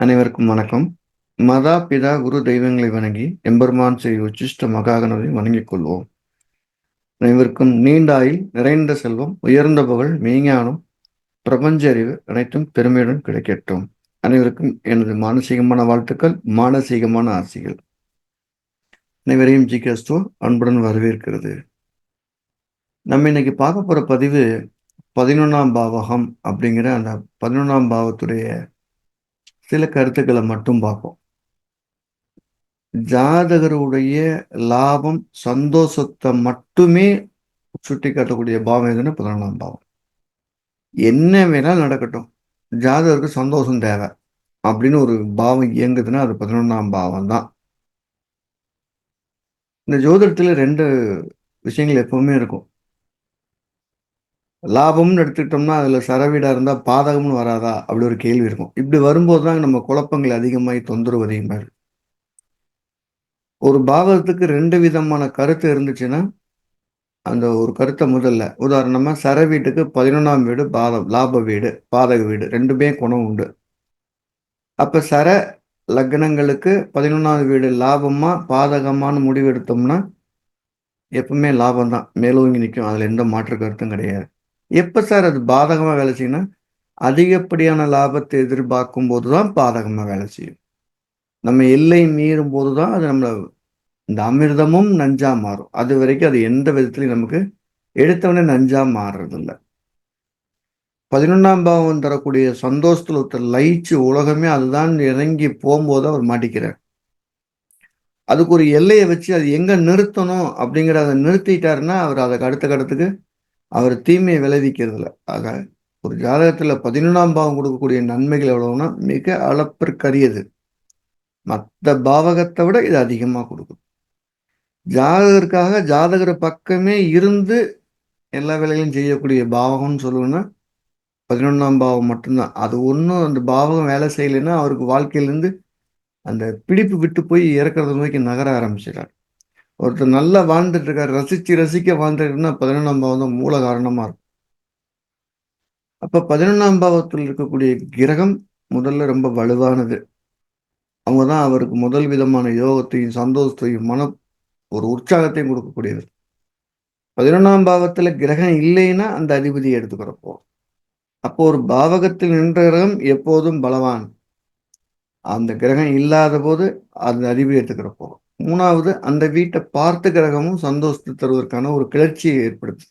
அனைவருக்கும் வணக்கம். மதா பிதா குரு தெய்வங்களை வணங்கி எம்பெருமான் ஸ்ரீ உச்சிஷ்ட மகாகணவை வணங்கிக் கொள்வோம். அனைவருக்கும் நீண்ட ஆயில் நிறைந்த செல்வம் உயர்ந்த புகழ் மெய்ஞானம் பிரபஞ்ச அறிவு அனைத்தும் பெருமையுடன் கிடைக்கட்டும். அனைவருக்கும் எனது மானசீகமான வாழ்த்துக்கள் மானசீகமான ஆசைகள். அனைவரையும் ஜி ஸ்டோர் அன்புடன் வரவேற்கிறது. நம்ம இன்னைக்கு பார்க்க போற பதிவு பதினொன்றாம் பாவகம் அப்படிங்கிற அந்த பதினொன்றாம் பாவத்துடைய சில கருத்துக்களை மட்டும் பார்ப்போம். ஜாதகருடைய லாபம் சந்தோஷத்தை மட்டுமே சுட்டி காட்டக்கூடிய பாவம் எதுன்னு பதினொன்றாம் பாவம். என்ன வேணாலும் நடக்கட்டும். ஜாதகருக்கு சந்தோஷம் தேவை அப்படின்னு ஒரு பாவம் இயங்குதுன்னா அது பதினொன்றாம் பாவம் தான் இந்த ஜோதிடத்தில் ரெண்டு விஷயங்கள் எப்பவுமே இருக்கும். லாபம்னு எடுத்துக்கிட்டோம்னா அதில் சரவீடாக இருந்தால் பாதகம்னு வராதா? அப்படி ஒரு கேள்வி இருக்கும். இப்படி வரும்போது தான் நம்ம குழப்பங்கள் அதிகமாகி தொந்தரவு அதிகமாக இருக்கு ஒரு பாவத்துக்கு ரெண்டு விதமான கருத்து இருந்துச்சுன்னா அந்த ஒரு கருத்தை முதல்ல. உதாரணமாக சர வீட்டுக்கு பதினொன்றாம் வீடு பாதம் லாப வீடு பாதக வீடு ரெண்டுமே குணம் உண்டு. அப்போ சர லக்னங்களுக்கு பதினொன்றாவது வீடு லாபமாக பாதகமானு முடிவு எடுத்தோம்னா எப்பவுமே லாபம் தான் மேலோங்கி நிற்கும். அதில் எந்த மாற்று கருத்தும் கிடையாது. எப்போ சார் அது பாதகமாக வேலை செய்யணும் அதிகப்படியான லாபத்தை எதிர்பார்க்கும் போது தான் பாதகமாக வேலை செய்யும். நம்ம எல்லை மீறும் போது தான் அது நம்மளை இந்த அமிர்தமும் நஞ்சா மாறும். அது வரைக்கும் அது எந்த விதத்துலையும் நமக்கு எடுத்தவனே நஞ்சா மாறுறதில்ல. பதினொன்றாம் பாவம் தரக்கூடிய சந்தோஷத்தில் ஒருத்தர் லயிச்சு உலகமே அதுதான் இறங்கி போகும்போது அவர் மாட்டிக்கிறார். அதுக்கு ஒரு எல்லையை வச்சு அது எங்கே நிறுத்தணும் அப்படிங்கிற அதை நிறுத்திட்டாருன்னா அவர் அதுக்கு அடுத்த கடத்துக்கு அவர் தீமையை விளைவிக்கிறதுல. ஆக ஒரு ஜாதகத்தில் பதினொன்றாம் பாவம் கொடுக்கக்கூடிய நன்மைகள் எவ்வளவுன்னா மிக அளப்பிற்கரியது. மற்ற பாவகத்தை விட இது அதிகமாக கொடுக்கும். ஜாதகருக்காக ஜாதகர் பக்கமே இருந்து எல்லா வேலைகளையும் செய்யக்கூடிய பாவகம்னு சொல்லுவோம்னா பதினொன்றாம் பாவம் மட்டும்தான். அது ஒன்றும் அந்த பாவகம் வேலை செய்யலைன்னா அவருக்கு வாழ்க்கையிலேருந்து அந்த பிடிப்பு விட்டு போய் இறக்குறத நோக்கி நகர ஆரம்பிச்சிடார் ஒருத்தர் நல்லா வாழ்ந்துட்டு இருக்காரு ரசிச்சு ரசிக்க வாழ்ந்துருக்குன்னா பதினொன்றாம் பாவம் தான் மூல காரணமா இருக்கும். அப்ப பதினொன்றாம் பாவத்தில் இருக்கக்கூடிய கிரகம் முதல்ல ரொம்ப வலுவானது. அவங்க தான் அவருக்கு முதல் விதமான யோகத்தையும் சந்தோஷத்தையும் மன ஒரு உற்சாகத்தையும் கொடுக்கக்கூடியது பதினொன்றாம் பாவத்துல கிரகம் இல்லைன்னா அந்த அதிபதியை எடுத்துக்கிறப்போ அப்போ ஒரு பாவகத்தில் நின்ற கிரகம் எப்போதும் பலவான். அந்த கிரகம் இல்லாத போது அந்த அதிபதி எடுத்துக்கிறப்போ. மூணாவது அந்த வீட்டை பார்த்த கிரகமும் சந்தோஷத்தை தருவதற்கான ஒரு கிளர்ச்சியை ஏற்படுத்து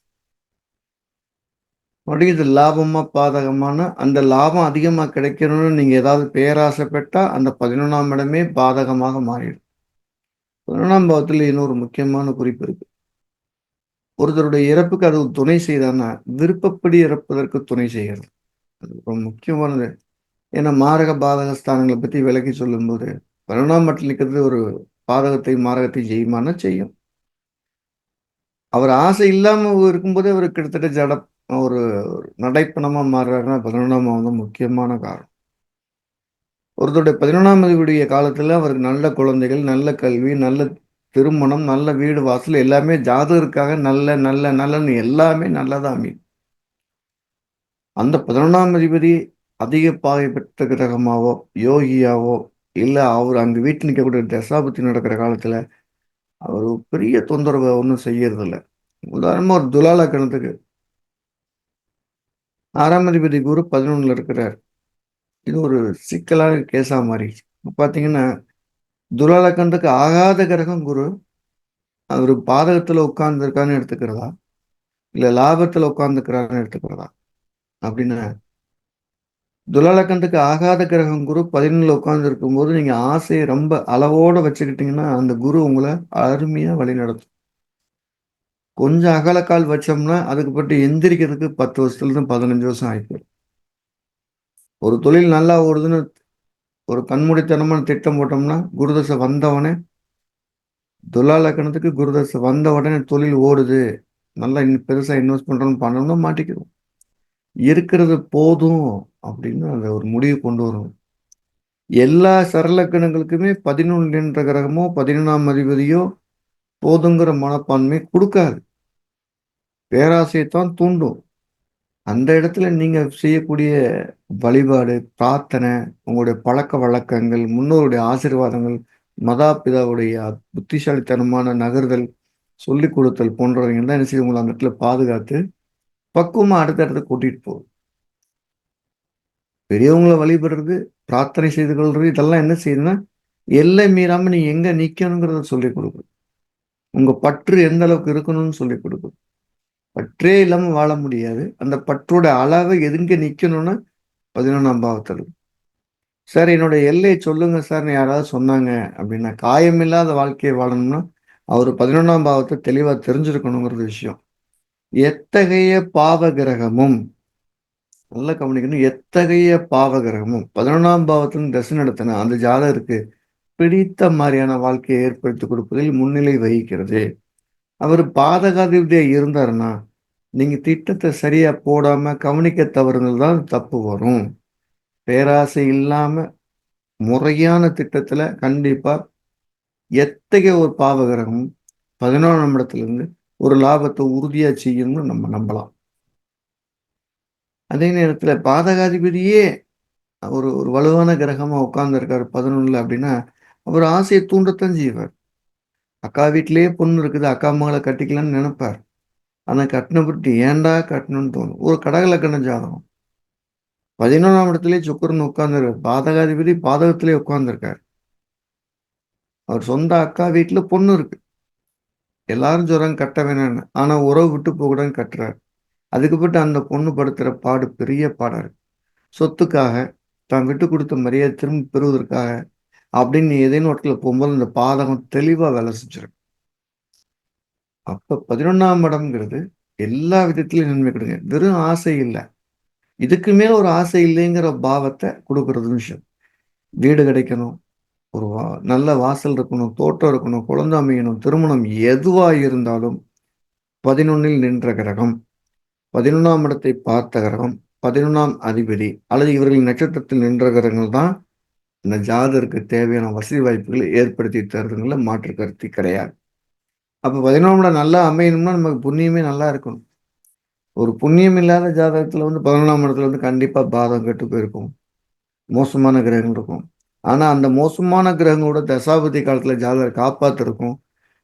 மறுபடியும் இது லாபமா பாதகமான அந்த லாபம் அதிகமாக கிடைக்கணும்னு நீங்க ஏதாவது பேராசைப்பட்டா அந்த பதினொன்றாம் இடமே பாதகமாக மாறிடும். பதினொன்றாம் பாவத்தில் இன்னொரு முக்கியமான குறிப்பு இருக்கு. ஒருத்தருடைய இறப்புக்கு அது துணை செய்தான்னா விருப்பப்படி இறப்பதற்கு துணை செய்கிறது. அது ரொம்ப முக்கியமானது. ஏன்னா மாரக பாதக ஸ்தானங்களை பற்றி விளக்கி சொல்லும்போது பதினொன்றாம் மட்டில் நிற்கிறது ஒரு பாதகத்தை மாரகத்தை செய்யுமானா செய்யும். அவர் ஆசை இல்லாமல் இருக்கும்போதே அவர் கிட்டத்தட்ட ஜட ஒரு நடைப்பணமாக மாறுறாருன்னா பதினொன்றாம் மாதம் முக்கியமான காரணம். ஒருத்தருடைய பதினொன்றாம் அதிபதியுடைய காலத்தில் அவருக்கு நல்ல குழந்தைகள் நல்ல கல்வி நல்ல திருமணம் நல்ல வீடு வாசல் எல்லாமே ஜாதகருக்காக நல்ல நல்ல நல்லன்னு எல்லாமே நல்லதாக அமையும். அந்த பதினொன்றாம் அதிபதி அதிக பாதை பெற்ற கிரகமாவோ யோகியாவோ இல்லை அவர் அங்கே வீட்டில் நிற்கக்கூடிய தசாபத்தி நடக்கிற காலத்தில் அவர் பெரிய தொந்தரவை ஒன்றும் செய்யறதில்ல. உதாரணமாக ஒரு துலால கணத்துக்கு. ஆறாம் அதிபதி குரு பதினொன்றில் இருக்கிறார். இது ஒரு சிக்கலான கேஸாக மாறி. பார்த்தீங்கன்னா துலாலக்கணத்துக்கு ஆகாத கிரகம் குரு அவர் பாதகத்தில் உட்கார்ந்துருக்கான்னு எடுத்துக்கிறதா? இல்லை லாபத்தில் உட்கார்ந்துக்கிறான்னு எடுத்துக்கிறதா? அப்படின்னு துலாலக்கணத்துக்கு ஆகாத கிரகம் குரு பதினொன்றில் உட்கார்ந்து இருக்கும்போது நீங்கள் ஆசையை ரொம்ப அளவோட வச்சுக்கிட்டீங்கன்னா அந்த குரு உங்களை அருமையாக வழி நடத்தும். கொஞ்சம் அகலக்கால் வச்சோம்னா அதுக்கு பட்டு எந்திரிக்கிறதுக்கு பத்து வருஷத்துலேருந்து பதினஞ்சு வருஷம் ஆயிப்போம் ஒரு தொழில் நல்லா ஓடுதுன்னு ஒரு கண்மூடித்தனமான திட்டம் போட்டோம்னா குருதசை வந்தவனே துலாலக்கணத்துக்கு குருதசை வந்த உடனே தொழில் ஓடுது. நல்லா பெருசாக இன்வெஸ்ட் பண்ணுறோன்னு பண்ணணும்னா மாட்டிக்கிறோம். இருக்கிறது போதும் அப்படின்னு அந்த ஒரு முடிவு கொண்டு வரும் எல்லா சரலக்கணங்களுக்குமே பதினொன்று என்ற கிரகமோ பதினொன்றாம் அதிபதியோ போதுங்கிற மனப்பான்மை கொடுக்காது. பேராசையைத்தான் தூண்டும். அந்த இடத்துல நீங்கள் செய்யக்கூடிய வழிபாடு, பிரார்த்தனை, உங்களுடைய பழக்க வழக்கங்கள், முன்னோருடைய ஆசீர்வாதங்கள், மாதாபிதாவுடைய புத்திசாலித்தனமான நகர்தல், சொல்லிக் கொடுத்தல் போன்றவங்க தான் என்ன செய்ய உங்களை அந்த இடத்துல பாதுகாத்து, பக்குவமாக அடுத்த இடத்துக்கு கூட்டிகிட்டு போகும். பெரியவங்கள வழிபடுறது, பிரார்த்தனை செய்து கொள்வது இதெல்லாம் என்ன செய்யுதுன்னா, எல்லை மீறாமல் நீ எங்கே நிற்கணுங்கிறத சொல்லிக் கொடுக்குது. உங்கள் பற்று எந்த அளவுக்கு இருக்கணும்னு சொல்லிக் கொடுக்குது. பற்றே இல்லாமல் வாழ முடியாது. அந்த பற்றோட அளவை எதுங்கே நிற்கணும்னா பதினொன்றாம் பாவத்தில் சார் என்னோட எல்லையை சொல்லுங்க சார்னு யாராவது சொன்னாங்க அப்படின்னா, காயமில்லாத வாழ்க்கையை வாழணும்னா, அவர் பதினொன்றாம் பாவத்தை தெளிவாக தெரிஞ்சிருக்கணுங்கிறது விஷயம். எத்தகைய பாவகிரகமும் நல்லா கவனிக்கணும். எத்தகைய பாவகிரகமும் பதினொன்றாம் பாவத்தில் தசை நடத்தின அந்த ஜாதகருக்கு பிடித்த மாதிரியான வாழ்க்கையை ஏற்படுத்தி கொடுப்பதில் முன்னிலை வகிக்கிறது. அவர் பாதகாதிபதியா இருந்தாருன்னா, நீங்க திட்டத்தை சரியா போடாம கவனிக்க தவறுங்கள் தான் தப்பு வரும். பேராசை இல்லாம முறையான திட்டத்துல கண்டிப்பா எத்தகைய ஒரு பாவகிரகம் கிரகமும் 11ஆம் இடத்திலிருந்து ஒரு லாபத்தை உறுதியா செய்யணும்னு நம்ம நம்பலாம். அதே நேரத்துல பாதகாதிபதியே ஒரு ஒரு வலுவான கிரகமா உட்கார்ந்திருக்காரு 11ல அப்படின்னா, அவர் ஆசையை தூண்டத்தான் செய்வார். அக்கா வீட்டிலேயே பொண்ணு இருக்குது. அக்கா மகளை கட்டிக்கலாம்னு நினைப்பார் ஆனா கட்டின ஏண்டா ஏன்டா கட்டணும்னு தோணும். ஒரு கடகலக்கண ஜாதகம். பதினொன்றாம் இடத்துலேயே சுக்கரன் உட்கார்ந்துருக்கார் பாதகாதிபதி பாதகத்திலே உட்கார்ந்துருக்கார் அவர் சொந்த அக்கா வீட்டில் பொண்ணு இருக்கு. எல்லாரும் ஜுரம் கட்ட வேணாம்னு. ஆனால் உறவு விட்டு போகக்கூடாதுன்னு கட்டுறாரு. அதுக்குப்பட்டு அந்த பொண்ணு படுத்துகிற பாடு பெரிய பாடாரு இருக்கு. சொத்துக்காக, தான் விட்டு கொடுத்த மரியாதை திரும்ப பெறுவதற்காக அப்படின்னு ஏதேனும் இடத்துல போகும்போது அந்த பாதகம் தெளிவா வேலை செஞ்சிரும். அப்ப 11ஆம் இடம்ங்கிறது எல்லா விதத்திலயும் நன்மை கொடுங்க. வெறும் ஆசை இல்லை இதுக்கு மேல ஒரு ஆசை இல்லைங்கிற பாவத்தை குடுக்குறது விஷயம். வீடு கிடைக்கணும். ஒரு வா நல்ல வாசல் இருக்கணும், தோட்டம் இருக்கணும், குழந்தை அமையணும், திருமணம் எதுவாக இருந்தாலும் 11ல் நின்ற கிரகம், 11ஆம் இடத்தை பார்த்த கிரகம், 11ஆம் அதிபதி அல்லது இவர்களின் நட்சத்திரத்தில் நின்ற கிரகங்கள் தான் இந்த ஜாதருக்கு தேவையான வசதி வாய்ப்புகளை ஏற்படுத்தி தருதுங்கள மாற்று கருத்து கிடையாது. அப்போ பதினொன்றாம் இடம் நல்லா அமையணும்னா நமக்கு புண்ணியமே நல்லா இருக்கணும். ஒரு புண்ணியம் இல்லாத ஜாதகத்தில் வந்து 11ஆம் இடத்துல வந்து கண்டிப்பாக பாதம் கெட்டு போயிருக்கும். மோசமான கிரகங்கள் இருக்கும். ஆனால் அந்த மோசமான கிரகங்களோட தசாபதி காலத்தில் ஜாதகர் காப்பாத்திருக்கும்.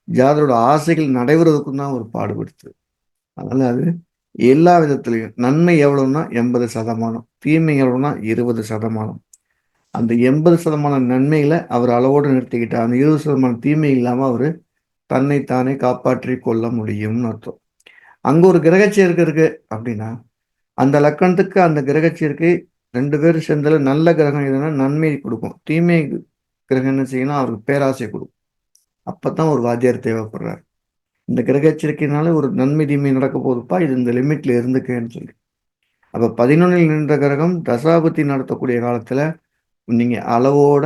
ஜாதரோட ஆசைகள் நடைபெறுவதற்கும் தான் ஒரு பாடுபடுத்து. அதனால் அது எல்லா விதத்துலையும் நன்மை எவ்வளோன்னா எண்பது சதமானம் தீமை எவ்வளோன்னா இருபது சதமானம் அந்த எண்பது சதமான நன்மைகளை அவர் அளவோடு நிறுத்திக்கிட்டார். அந்த 20% தீமை இல்லாமல் அவர் தன்னை தானே காப்பாற்றிக் கொள்ள முடியும்னு அர்த்தம். அங்கே ஒரு கிரகச்சேர்க்கை இருக்குது அப்படின்னா, அந்த லக்கணத்துக்கு அந்த கிரகச்சேர்க்கை ரெண்டு பேரும் சேர்ந்தால நல்ல கிரகம் எதுனா நன்மையை கொடுக்கும். தீமை கிரகம் என்ன செய்யணும் அவருக்கு பேராசை கொடுக்கும். அப்பதான் ஒரு வாத்தியார் தேவைப்படுறார். இந்த கிரக எச்சரிக்கையினால ஒரு நன்மை தீமை நடக்க போதுப்பா இது இந்த லிமிட்ல இருந்துக்கன்னு சொல்லி. அப்ப 11ல் நின்ற கிரகம் தசாபத்தி நடத்தக்கூடிய காலத்துல நீங்க அளவோட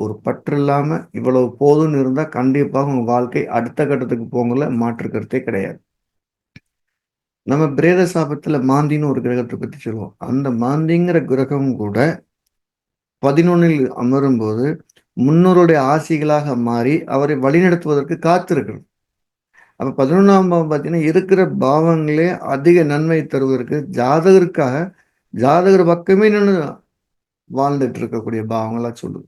ஒரு பற்று இல்லாம இவ்வளவு போதும்னு இருந்தா கண்டிப்பாக உங்க வாழ்க்கை அடுத்த கட்டத்துக்கு போகல மாற்று கருத்தே கிடையாது. நம்ம பிரேத சாபத்துல மாந்தின்னு ஒரு கிரகத்தை பத்தி சொல்லுவோம். அந்த மாந்திங்கிற கிரகம் கூட 11ல் அமரும்போது முன்னோருடைய ஆசிகளாக மாறி அவரை வழிநடத்துவதற்கு காத்திருக்கணும். அப்ப 11ஆம் பாவம் பார்த்தீங்கன்னா, இருக்கிற பாவங்களே அதிக நன்மை தருவதற்கு ஜாதகருக்காக ஜாதகர் பக்கமே நின்று வாழ்ந்துட்டு இருக்கக்கூடிய பாவங்களா சொல்லுது.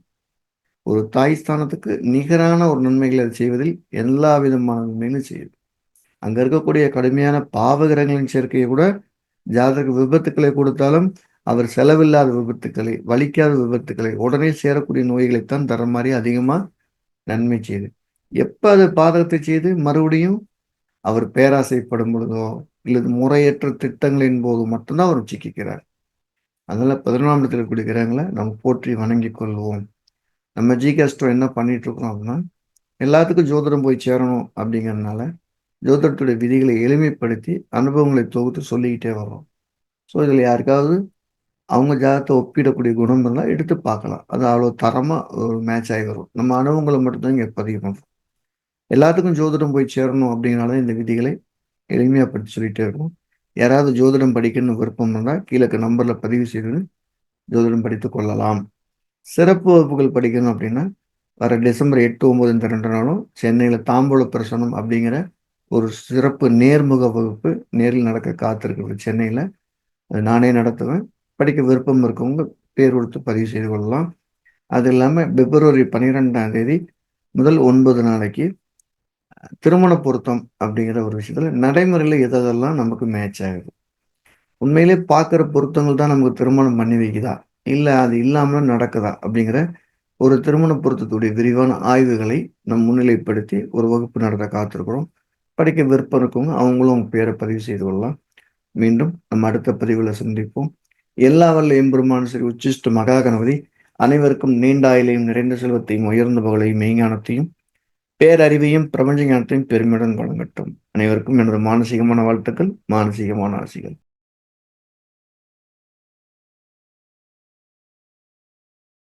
ஒரு தாய் ஸ்தானத்துக்கு நிகரான ஒரு நன்மைகளை அது செய்வதில் எல்லா விதமான நன்மைகளும் செய்யுது. அங்க இருக்கக்கூடிய கடுமையான பாவகிரகங்களின் சேர்க்கையை கூட ஜாதக விபத்துக்களை கொடுத்தாலும், அவர் செலவில்லாத விபத்துக்களை, வலிக்காத விபத்துக்களை, உடனே சேரக்கூடிய நோய்களைத்தான் தர மாதிரி அதிகமா நன்மை செய்யுது. எப்ப அது பாதகத்தை செய்து மறுபடியும் அவர் பேராசைப்படும் பொழுதோ, இல்லது முறையற்ற திட்டங்களின் போது மட்டும்தான் அவர் சிக்கிக்கிறார். அதனால 11ஆம் இடத்துல இருக்கக்கூடிய நம்ம போற்றி வணங்கி கொள்வோம். நம்ம ஜிகேஸ்ட்ரோ என்ன பண்ணிட்டு இருக்கோம் அப்படின்னா, எல்லாத்துக்கும் ஜோதிடம் போய் சேரணும் அப்படிங்கிறதுனால, ஜோதிடத்துடைய விதிகளை எளிமைப்படுத்தி அனுபவங்களை தொகுத்து சொல்லிக்கிட்டே வர்றோம். ஸோ இதில் யாருக்காவது அவங்க ஜாதகத்தை ஒப்பிடக்கூடிய குணம் இருந்தால் எடுத்து பார்க்கலாம். அது அவ்வளோ தரமாக ஒரு மேட்ச் ஆகி வரும். நம்ம அனுபவங்களை மட்டும்தான் இங்கே பதிவு பண்ணுறோம் எல்லாத்துக்கும் ஜோதிடம் போய் சேரணும் அப்படிங்கிறனால இந்த விதிகளை எளிமையாக படித்து சொல்லிகிட்டே இருக்கும் யாராவது ஜோதிடம் படிக்கணும்னு விருப்பம் இருந்தால் கீழே நம்பரில் பதிவு செய்து ஜோதிடம் படித்து கொள்ளலாம். சிறப்பு வகுப்புகள் படிக்கணும் அப்படின்னா, வர டிசம்பர் 8, 9 இந்த ரெண்டு நாளும் சென்னையில் தாம்பூல பிரசனம் அப்படிங்கிற ஒரு சிறப்பு நேர்முக வகுப்பு நேரில் நடக்க காத்திருக்கிறது சென்னையில். அது நானே நடத்துவேன். படிக்க விருப்பம் இருக்கவங்க பேர் கொடுத்து பதிவு செய்து கொள்ளலாம். அது இல்லாமல் பிப்ரவரி பன்னிரெண்டாம் தேதி முதல் ஒன்பது நாளைக்கு திருமண பொருத்தம் அப்படிங்கிற ஒரு விஷயத்தில் நடைமுறையில் எதெல்லாம் நமக்கு மேட்ச் ஆகுது. உண்மையிலே பார்க்குற பொருத்தங்கள் தான் நமக்கு திருமணம் பண்ணி வைக்குதா? இல்லை அது இல்லாமல் நடக்குதா? அப்படிங்கிற ஒரு திருமண பொருத்தத்துடைய விரிவான ஆய்வுகளை நம் முன்னிலைப்படுத்தி ஒரு வகுப்பு நடத்த காத்திருக்கிறோம். படிக்க விருப்பம் இருக்கவங்க அவங்களும் அவங்க பேரை பதிவு செய்து கொள்ளலாம். மீண்டும் நம்ம அடுத்த பதிவில் சந்திப்போம். எல்லா வல்ல எம்பெருமான் ஸ்ரீ உச்சிஷ்ட மகா கணபதி அனைவருக்கும் நீண்ட ஆயிலையும் நிறைந்த செல்வத்தையும் உயர்ந்த புகழையும் மெய்ஞானத்தையும் பேரறிவையும் பிரபஞ்ச ஞானத்தையும் பெருமையுடன் வழங்கட்டும். அனைவருக்கும் எனது மானசீகமான வாழ்த்துக்கள் மானசீகமான ஆசைகள்.